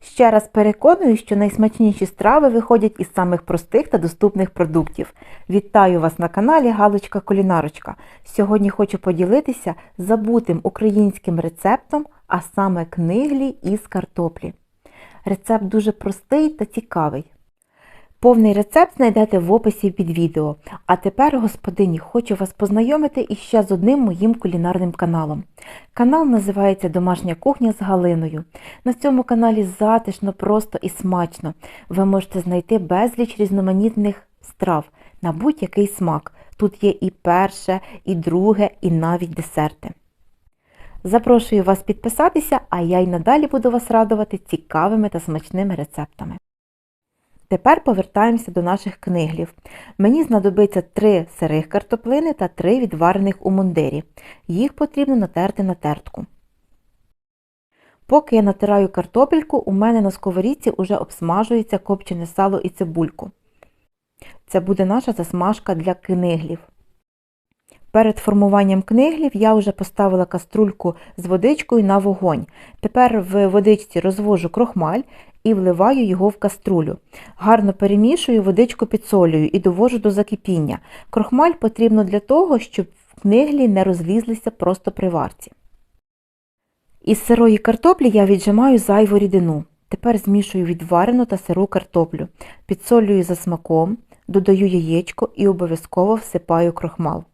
Ще раз переконую, що найсмачніші страви виходять із самих простих та доступних продуктів. Вітаю вас на каналі Галочка Кулінарочка. Сьогодні хочу поділитися забутим українським рецептом, а саме книглі із картоплі. Рецепт дуже простий та цікавий. Повний рецепт знайдете в описі під відео. А тепер, господині, хочу вас познайомити іще з одним моїм кулінарним каналом. Канал називається Домашня кухня з Галиною. На цьому каналі затишно, просто і смачно. Ви можете знайти безліч різноманітних страв на будь-який смак. Тут є і перше, і друге, і навіть десерти. Запрошую вас підписатися, а я й надалі буду вас радувати цікавими та смачними рецептами. Тепер повертаємося до наших книглів. Мені знадобиться 3 сирих картоплини та 3 відварених у мундирі. Їх потрібно натерти на тертку. Поки я натираю картопельку, у мене на сковорідці вже обсмажується копчене сало і цибульку. Це буде наша засмажка для книглів. Перед формуванням книглів я вже поставила каструльку з водичкою на вогонь. Тепер в водичці розвожу крохмаль і вливаю його в каструлю. Гарно перемішую, водичку підсолюю і довожу до закипіння. Крохмаль потрібно для того, щоб книглі не розлізлися просто при варці. Із сирої картоплі я віджимаю зайву рідину. Тепер змішую відварену та сиру картоплю, підсолюю за смаком, додаю яєчко і обов'язково всипаю крохмал.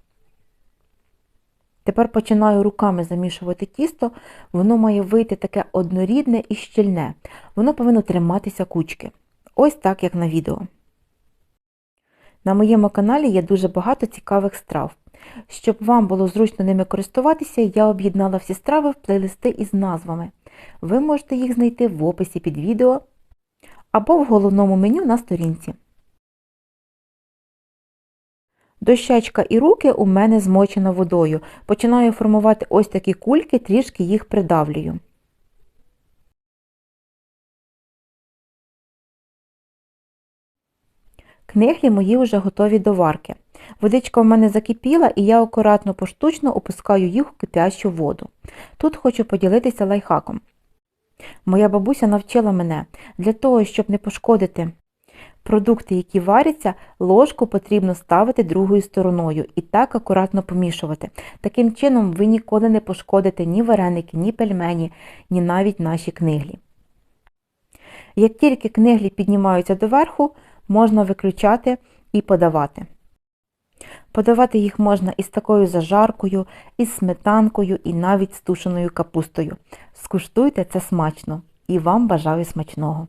Тепер починаю руками замішувати тісто, воно має вийти таке однорідне і щільне. Воно повинно триматися кучки. Ось так, як на відео. На моєму каналі є дуже багато цікавих страв. Щоб вам було зручно ними користуватися, я об'єднала всі страви в плейлисти із назвами. Ви можете їх знайти в описі під відео або в головному меню на сторінці. Дощечка і руки у мене змочено водою. Починаю формувати ось такі кульки, трішки їх придавлюю. Книглі мої вже готові до варки. Водичка в мене закипіла і я акуратно поштучно опускаю їх у кипящу воду. Тут хочу поділитися лайфхаком. Моя бабуся навчила мене, для того, щоб не пошкодити продукти, які варяться, ложку потрібно ставити другою стороною і так акуратно помішувати. Таким чином ви ніколи не пошкодите ні вареники, ні пельмені, ні навіть наші книглі. Як тільки книглі піднімаються доверху, можна виключати і подавати. Подавати їх можна із такою зажаркою, із сметанкою і навіть з тушеною капустою. Скуштуйте це смачно і вам бажаю смачного!